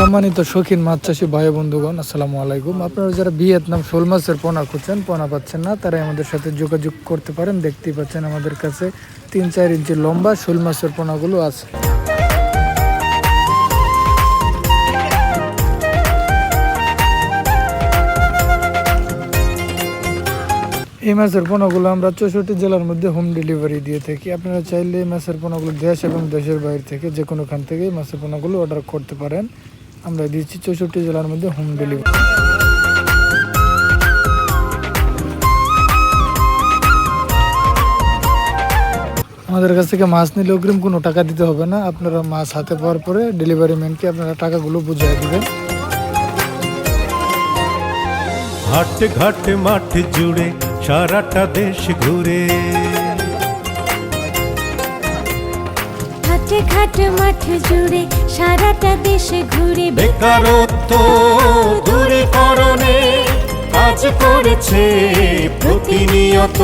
সম্মানিত শৌখিন মাছ চাষি ভাই বন্ধুগণ, আসসালামু আলাইকুম। আপনারা যারা ভিয়েতনাম শোল মাছের পোনা খুঁজছেন, পোনা পাচ্ছেন না তারা আমাদের সাথে যোগাযোগ করতে পারেন। দেখতেই পাচ্ছেন আমাদের কাছে তিন চার ইঞ্চি লম্বা শোল মাছের পোনাগুলো আছে। এই মাছের পোনাগুলো আমরা চৌষট্টি জেলার মধ্যে হোম ডেলিভারি দিয়ে থাকি। আপনারা চাইলে এই মাছের পোনাগুলো দেশ এবং দেশের বাইরে থেকে যে কোনোখান থেকে মাছের পোনাগুলো অর্ডার করতে পারেন। আমরা দিচ্ছি চৌষট্টি জেলার মধ্যে হোম ডেলিভারি আমাদের কাছ থেকে মাছ নিলে অগ্রিম কোনো টাকা দিতে হবে না। আপনারা মাছ হাতে পাওয়ার পরে ডেলিভারি ম্যানকে আপনারা টাকাগুলো বুঝিয়ে দেবেন। হাট ঘাট মাঠ জুড়ে সারাটা দেশ ঘুরে। হাটে ঘাট মাঠ জুড়ে সারাটা দেশে ঘুরে বেকারত্ব দূরীকরণে কাজ করেছে প্রতিনিয়ত।